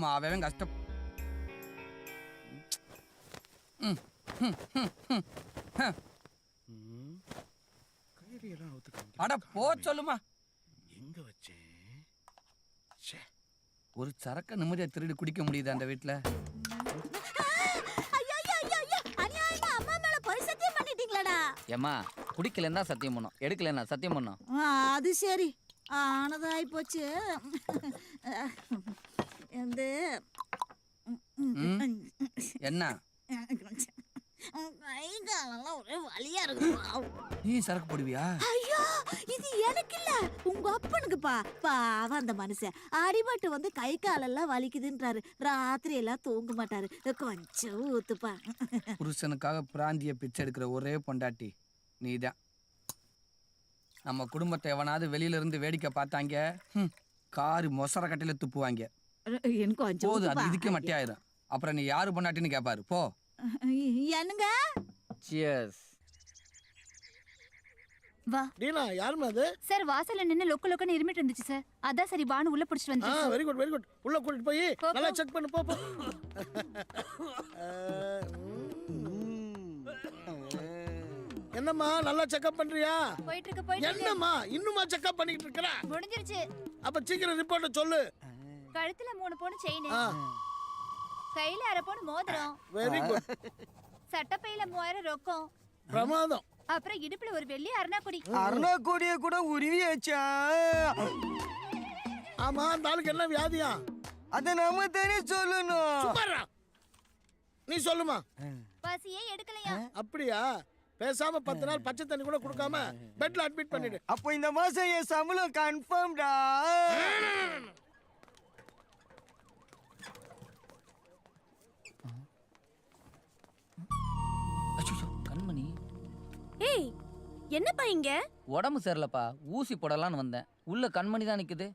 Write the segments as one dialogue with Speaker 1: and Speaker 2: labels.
Speaker 1: ஆமா அவன் கஷ்டம் அட போ சொல்லுமா.
Speaker 2: எங்க வச்சேன்? ச்சே.
Speaker 1: ஒரு சரக்க நிம்மதியா திருடி குடிக்க முடியுது அந்த
Speaker 3: பண்ணிட்டீங்களடா
Speaker 4: ஏம்மா குடிக்கலன்னா சத்தியம் பண்ணோம் எடுக்கலன்னா சத்தியம் பண்ணோம்
Speaker 3: ஆ, அது சரி ஆனதாய் போச்சு இந்த
Speaker 1: ம்? என்ன?
Speaker 3: கை காலெல்லாம் ஒரே வலியா இருக்கு
Speaker 1: நீ சரக்கு போடுவியா?
Speaker 3: ஐயோ இது எனக்கு இல்ல. உங்க அப்பனுக்குப்பா பாவம் அந்த மனுஷன். அடிபட்டு வந்து கை காலெல்லாம் வலிக்குதுன்றாரு. ராத்திரி எல்லாம் தூங்க மாட்டாரு. கொஞ்சம் ஊத்துப்பா.
Speaker 1: புருஷனுக்காக பிராந்திய பிச்சை எடுக்கிற ஒரே பொண்டாட்டி நீதான். நம்ம குடும்பத்தை எவனாவது வெளியில இருந்து வேடிக்கை பார்த்தாங்க காரு மொசர கட்டையில துப்புவாங்க.
Speaker 3: எனக்கு கொஞ்சம்
Speaker 1: போது அது. இதுக்கு மட்டே ஆயிரும். அப்புறம் நீ யாரு பொண்டாட்டின்னு கேட்பாரு போ.
Speaker 3: என்னங்க?
Speaker 4: சியர்ஸ்
Speaker 5: வா.
Speaker 2: டீனா யாருமா அது?
Speaker 5: சார் வாசல்ல நின்னு லொக்கு லொக்குன்னு இருமிட்டு இருந்துச்சு சார். அதான் சரி வான்னு உள்ள பிடிச்சிட்டு
Speaker 2: ஆ
Speaker 5: வந்து
Speaker 2: வெரி குட் வெரி குட் உள்ள கூட்டிட்டு போய் நல்லா. செக் பண்ணு போ போ. என்னம்மா நல்லா செக்அப் பண்றியா?
Speaker 5: போயிட்டு இருக்கு போயிட்டு
Speaker 2: என்னம்மா இன்னுமா செக்அப் பண்ணிட்டு இருக்கற?
Speaker 5: முடிஞ்சிருச்சு.
Speaker 2: அப்ப சீக்கிரம் ரிப்போர்ட்ட சொல்லு.
Speaker 5: கழுத்துல மூணு பவுன் செயின் கையில அரை பவுன் மோதிரம்.
Speaker 2: வெரி குட்
Speaker 5: சட்டப்பையில மூவாயிரம் ரொக்கம்.
Speaker 2: பிரமாதம்.
Speaker 5: அப்புறம் இடுப்புல ஒரு வெள்ளி அருணாக்குடி.
Speaker 6: அருணாக்கோடிய கூட உருவியாச்சா?
Speaker 2: ஆமா அந்த ஆளுக்கு என்ன வியாதியா?
Speaker 6: அத நாம தானே சொல்லணும்.
Speaker 2: நீ சொல்லுமா.
Speaker 5: பசியே எடுக்கலையா?
Speaker 2: அப்படியா? பேசாம பத்து நாள் பச்சை தண்ணி கூட கொடுக்காம பெட்ல அட்மிட் பண்ணிடு.
Speaker 6: அப்போ இந்த மாசம் என் சம்பளம் கன்ஃபார்ம்டா
Speaker 7: ஏய் என்னப்பா இங்க?
Speaker 4: உடம்பு சரியில்லப்பா ஊசி போடலான்னு வந்தேன். உள்ள கண்மணி தான் நிக்குது.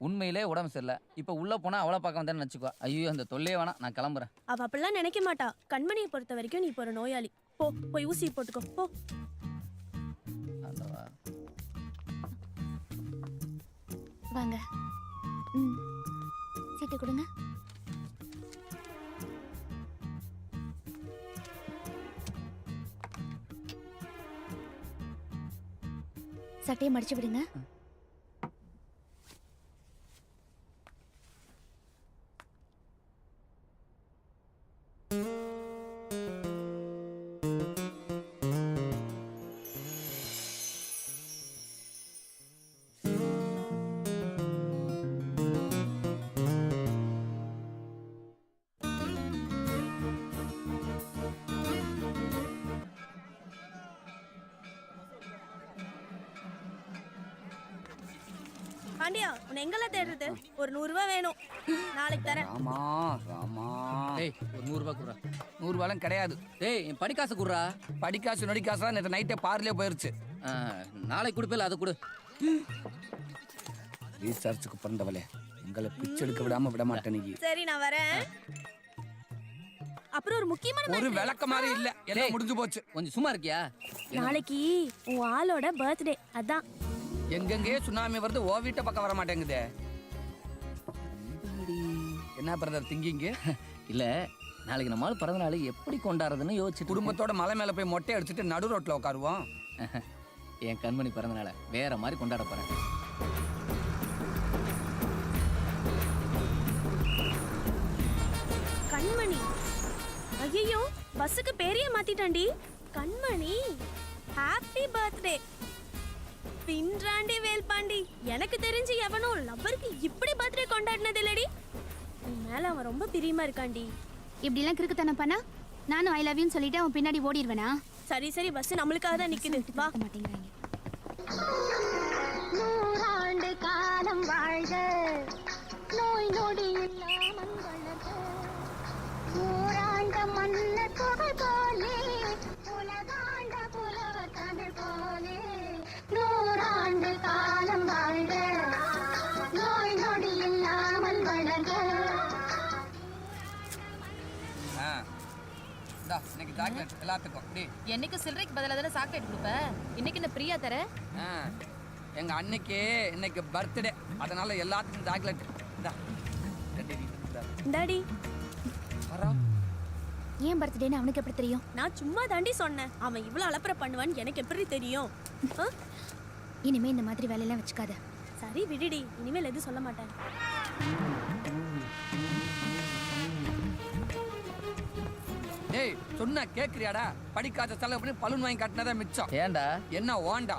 Speaker 4: உண்மையிலே உடம்பு சரியில்லை. இப்போ உள்ள போனா அவளை பார்க்க வந்தேன்னு வச்சுக்கோ ஐயோ அந்த தொல்லையே வேணாம் நான் கிளம்புறேன்.
Speaker 7: அவ அப்படிலாம் நினைக்க மாட்டா. கண்மணியை பொறுத்த வரைக்கும் நீ இப்போ ஒரு நோயாளி. போ போய் ஊசி போட்டுக்கோ. போ.
Speaker 5: வாங்க. ம். சீட்டு கொடுங்க. சட்டையை மடிச்சு விடுங்க.
Speaker 7: பாண்டியா உன்னை எங்கெல்லாம் தேடுறது? ஒரு நூறு ரூபாய் வேணும். நாளைக்கு தரேன்.
Speaker 1: ராமா ராமா.
Speaker 4: டேய் ஒரு நூறுரூபா குடுறா.
Speaker 1: நூறு ரூபாயும் கிடையாது.
Speaker 4: டேய் என் படிக்காசு குடுறா.
Speaker 1: படிக்காசு நொடிக்காசுலாம் நேற்று நைட்டே பார்லே போயிருச்சு.
Speaker 4: நாளைக்கு கொடுப்பேல அதை கொடு.
Speaker 1: ரீசார்ஜுக்கு பிறந்தவளே எங்களை பிச்சை எடுக்க விடாம விட மாட்டேன் நீ.
Speaker 7: சரி நான் வரேன். அப்புறம் ஒரு முக்கியமான
Speaker 1: ஒரு. விளக்க மாதிரி இல்ல. எல்லாம் முடிஞ்சு போச்சு.
Speaker 4: கொஞ்சம் சும்மா இருக்கியா?
Speaker 7: நாளைக்கு உன் ஆளோட பர்த்டே அதான்.
Speaker 1: எங்கெங்கே சுனாமி வருது ஓ வீட்டை பக்கம் வர மாட்டேங்குதே. என்ன பிரதர் திங்கிங்க?
Speaker 4: இல்ல நாளைக்கு நம்மளால பிறந்த நாள் எப்படி கொண்டாடுறதுன்னு யோசிச்சுட்டு
Speaker 1: குடும்பத்தோட மலை மேல போய் மொட்டை அடிச்சுட்டு நடு ரோட்ல உட்காருவோம்.
Speaker 4: என் கண்மணி பிறந்த நாளை வேற மாதிரி கொண்டாட போறேன்.
Speaker 7: கண்மணி. ஐயோ பஸ்ஸுக்கு பேரையே மாத்திட்டாண்டி கண்மணி ஹாப்பி பர்த்டே பின்றாண்டி வேல்பாண்டி எனக்கு தெரிஞ்சு எவனும் லவ்வருக்கு இப்படி பர்த்டே கொண்டாடினது இல்லடி உன் மேல அவன் ரொம்ப பிரியமா இருக்காண்டி.
Speaker 5: இப்படிலாம் கிறுக்குத்தனம் பண்ணா? நானும் ஐ லவ் யூன்னு சொல்லிட்டு அவன் பின்னாடி ஓடிடுவேனா?
Speaker 7: சரி சரி பஸ் நம்மளுக்காக தான் நிக்குது. வா.
Speaker 5: பார்க்க மாட்டேங்கிறாங்க.
Speaker 8: நூறாண்டு காலம் வாழ்க. நோய் நொடி இல்லாமல்
Speaker 1: இன்னைக்கு சாக்லேட் எல்லாத்துக்கும் டி
Speaker 9: என்னைக்கு சில்லறைக்கு பதிலாக தானே சாக்லேட் கொடுப்ப? இன்னைக்கு என்ன பிரியா தர?
Speaker 1: ஆ. எங்க அன்னைக்கு இன்னைக்கு பர்த்டே அதனால எல்லாத்துக்கும் சாக்லேட் இந்தா ரெண்டு டி, இந்தா.
Speaker 7: இந்தாடி.
Speaker 5: ஏன் பர்த்டேன்னு அவனுக்கு எப்படி தெரியும்?
Speaker 7: நான் சும்மா தாண்டி சொன்னேன். அவன் இவ்வளவு அலப்பற பண்ணுவான்னு எனக்கு எப்படி தெரியும்?
Speaker 5: இனிமே இந்த மாதிரி வேலையெல்லாம் வச்சுக்காத.
Speaker 7: சரி விடுடி. இனிமேல் எதுவும் சொல்ல மாட்டேன்.
Speaker 1: சொன்னா கேக்குறியாடா? படிக்காத செலவு பண்ணி பலூன் வாங்கி கட்டினதா மிச்சம்.
Speaker 4: ஏன்டா?
Speaker 1: என்ன ஓண்டா?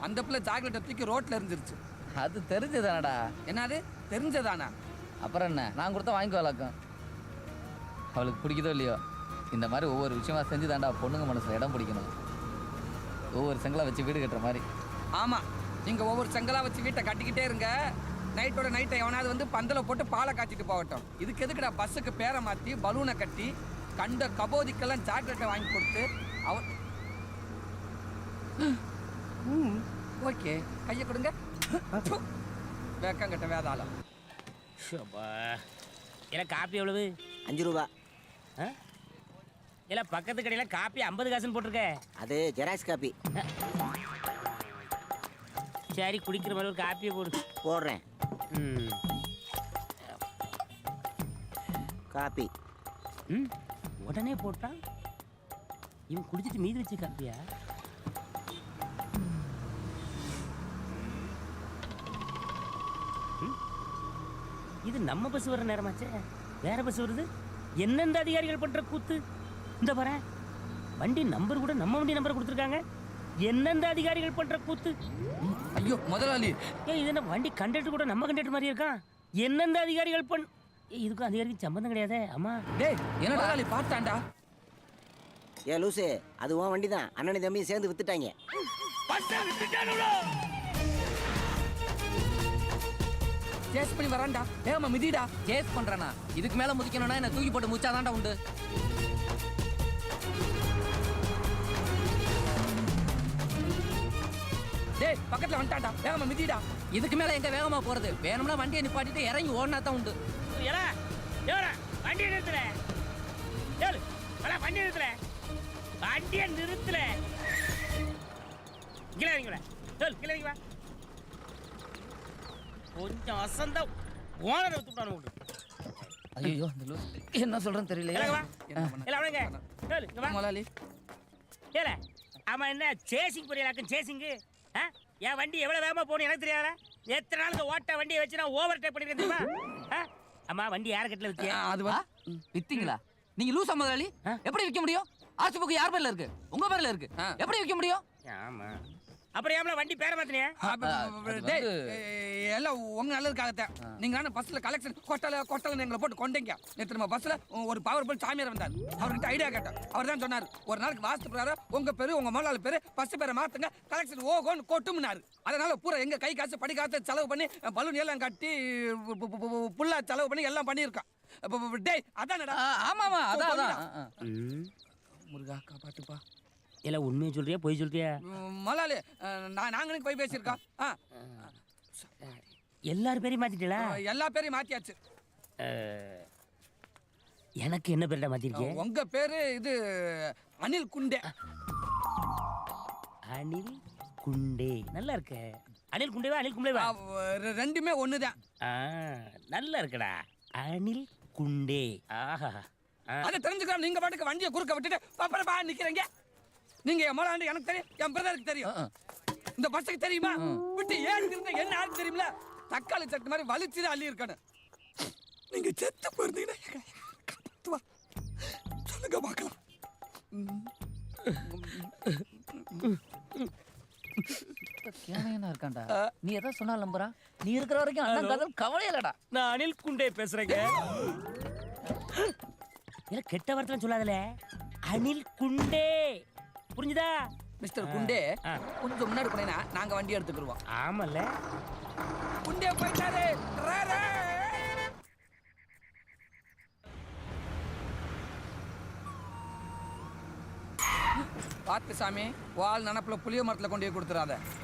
Speaker 1: அந்த பிள்ளை சாக்லேட்டை தூக்கி ரோட்ல இருந்துருச்சு
Speaker 4: அது தெரிஞ்சதானடா?
Speaker 1: என்னது? தெரிஞ்சதானா?
Speaker 4: அப்புறம் என்ன? நான் கொடுத்தா வாங்கி வளர்க்கும் அவளுக்கு பிடிக்குதோ இல்லையோ? இந்த மாதிரி ஒவ்வொரு விஷயமா செஞ்சு தாண்டா பொண்ணுங்க மனசுல இடம் பிடிக்கணும். ஒவ்வொரு செங்கலா வச்சு வீடு கட்டுற மாதிரி.
Speaker 1: ஆமா. நீங்க ஒவ்வொரு செங்கலா வச்சு வீட்டை கட்டிக்கிட்டே இருங்க. நைட்டோட நைட்டை எவனாவது வந்து பந்தல போட்டு பாலை காய்ச்சிட்டு போகட்டும். இதுக்கு எதுக்குடா பஸ்ஸுக்கு பேரை மாத்தி பலூனை கட்டி கண்ட கபோதிக்கெல்லாம் சாக்லேட்டை வாங்கி கொடுத்து அவன் ஓகே கையை கொடுங்க. வேக்கங்கட்ட வேதாளம்.
Speaker 10: இல்லை காப்பி எவ்வளவு?
Speaker 11: அஞ்சு ரூபா.
Speaker 10: ஆ? இல்லை பக்கத்து கடையில் காப்பி ஐம்பது காசுன்னு போட்டிருக்க.
Speaker 11: அது ஜெராக்ஸ் காப்பி.
Speaker 10: சரி குடிக்கிற மாதிரி ஒரு காப்பியை போடு.
Speaker 11: போடுறேன்.
Speaker 10: ம்.
Speaker 11: காப்பி.
Speaker 10: ம்? உடனே போட்டான் இவன் குடிச்சிட்டு மீதி வச்ச காப்பியா? இது நம்ம பஸ் வர நேரமாச்சே. வேற பஸ் வருது? என்னெந்த அதிகாரிகள் பண்ற கூத்து? இந்த பாரு வண்டி நம்பர் கூட நம்ம வண்டி நம்பர் கொடுத்துருக்காங்க. என்னெந்த அதிகாரிகள் பண்ற கூத்து?
Speaker 1: ஐயோ முதலாளி.
Speaker 10: இது என்ன வண்டி கண்டக்டர் கூட நம்ம கண்டக்டர் மாதிரி இருக்கான் என்னெந்த அதிகாரிகள் பண் இதுக்கும் அதிகாரிக்கும் சம்பந்தம் கிடையாதே அம்மா.
Speaker 1: டேய் என்ன முதலாளி பார்த்தாண்டா?
Speaker 11: ஏ லூசு அது உன் வண்டி தான் அண்ணன் தம்பியும் சேர்ந்து வித்துட்டாங்க.
Speaker 1: சேஸ் பண்ணி வரான்டா வேகமா மிதிடா.
Speaker 4: கேஸ் பண்றேனா. இதுக்கு மேல முதிக்கணும்னா என்ன தூக்கி போட்டு முச்சாதான்டா உண்டு.
Speaker 1: டேய் பக்கத்துல வந்துட்டான்டா. வேகமா மிதிடா.
Speaker 4: இதுக்கு மேல எங்க வேகமா போறது? வேணும்னா வண்டியை நிப்பாட்டிட்டு இறங்கி ஓடினா தான் உண்டு
Speaker 10: வண்டியை நிறுத்துற. வண்டியை நிறுத்துற. வண்டியை நிறுத்துற. கீழே இறங்கி ஏலு கீழே இறங்கி கொஞ்சம் அசந்த ஓனரை விட்டுவிட்டானு விடு
Speaker 4: ஐயோ லூஸ் என்ன சொல்றேன்னு தெரியல
Speaker 1: முதலாளி
Speaker 10: ஏல அவன் என்ன சேசிங் புரியலாக்கும் சேசிங்கு என் வண்டி எவ்வளவு வேகமா போகணும் எனக்கு தெரியாதா? எத்தனை நாளுக்கு ஓட்ட வண்டியை வச்சு நான் ஓவர் டேக் பண்ணிருக்கேன் தெரியுமா? அம்மா வண்டி யார கட்டில வித்தியா
Speaker 1: அது
Speaker 4: ஆ?
Speaker 1: வந்து
Speaker 4: வித்தீங்களா? நீங்க லூசா முதலாளி? எப்படி விற்க முடியும்? ஆர்சி புக்கு யார் பேர்ல இருக்கு? உங்க பேர்ல இருக்கு. எப்படி விற்க முடியும்?
Speaker 10: ஆமா. அப்புறம் ஏம்ல வண்டி பேர மாத்தினியா?
Speaker 1: எல்லாம் உங்க நல்லதுக்காகத்தான் நீங்க நானும் பஸ்ல கலெக்ஷன் கொட்டல கொட்டல எங்களை போட்டு கொண்டீங்க. நேற்று நம்ம பஸ்ல ஒரு பவர்ஃபுல் சாமியார் வந்தார். அவர்கிட்ட ஐடியா கேட்டேன். அவர் தான் சொன்னார் ஒரு நாளைக்கு வாஸ்து பிரகாரம் உங்க பேரு உங்க முதலாளி பேரு பஸ் பேரை மாத்துங்க கலெக்ஷன் ஓகோன்னு கொட்டும்னாரு. அதனால பூரா எங்க கை காசு படி காசு செலவு பண்ணி பலூன் எல்லாம் கட்டி புல்லா செலவு பண்ணி எல்லாம் பண்ணியிருக்கோம் டேய் அதானடா.
Speaker 4: ஆ, ஆமா ஆமா அதான்.
Speaker 1: முருகா காப்பாத்துப்பா.
Speaker 10: இல்ல உண்மையை சொல்றியா பொய் சொல்றியா?
Speaker 1: முதலாளி நான் நாங்களும் போய் பேசியிருக்கோம். ஆ.
Speaker 10: எல்லாரும் பேரையும் மாத்திட்டீங்களா?
Speaker 1: எல்லா பேரையும் மாத்தியாச்சு.
Speaker 10: எனக்கு என்ன பேருடா மாத்திருக்கேன்
Speaker 1: உங்க பேரு இது அனில் குண்டே.
Speaker 10: அனில் குண்டே. நல்லா இருக்க. அனில் குண்டேவா அனில் குண்டேவா
Speaker 1: ரெண்டுமே ஒண்ணுதான்.
Speaker 10: நல்லா இருக்குடா. அனில் குண்டே. ஆஹா.
Speaker 1: அதை தெரிஞ்சுக்கலாம் நீங்க பாட்டுக்கு வண்டியை குறுக்க விட்டுட்டு அப்புறம் பா நிக்கிறீங்க. நீங்க என் முதலாண்டு எனக்கு தெரியும். என் பிரதருக்கு தெரியும். இந்த பஸ்ஸுக்கு தெரியுமா? விட்டு ஏன் இருந்தா என்ன ஆருக்கு தெரியுமில தக்காளி சட்டு மாதிரி வலிச்சு அள்ளி இருக்கணும் நீங்க செத்து போயிருந்தீங்கன்னா. சொல்லுங்க பார்க்கலாம்.
Speaker 4: இருக்கான்டா. நீ எதை சொன்னாலும் நம்புறா நீ இருக்கிற வரைக்கும் அண்ணன் கதல் கவலை இல்லடா.
Speaker 10: நான் அனில் குண்டே பேசுறேங்க. இல்ல கெட்ட வார்த்தை சொல்லாதல. அனில் குண்டே. புரிஞ்சுதா?
Speaker 1: மிஸ்டர் குண்டே. கொஞ்சம் முன்னாடி போனீங்கன்னா நாங்க வண்டி எடுத்துக்கிருவோம்.
Speaker 10: ஆமல்ல.
Speaker 1: குண்டே போயிட்டாரு. பார்த்து சாமி வால் நினப்புல புளிய மரத்துல கொண்டு போய் கொடுத்துறாத.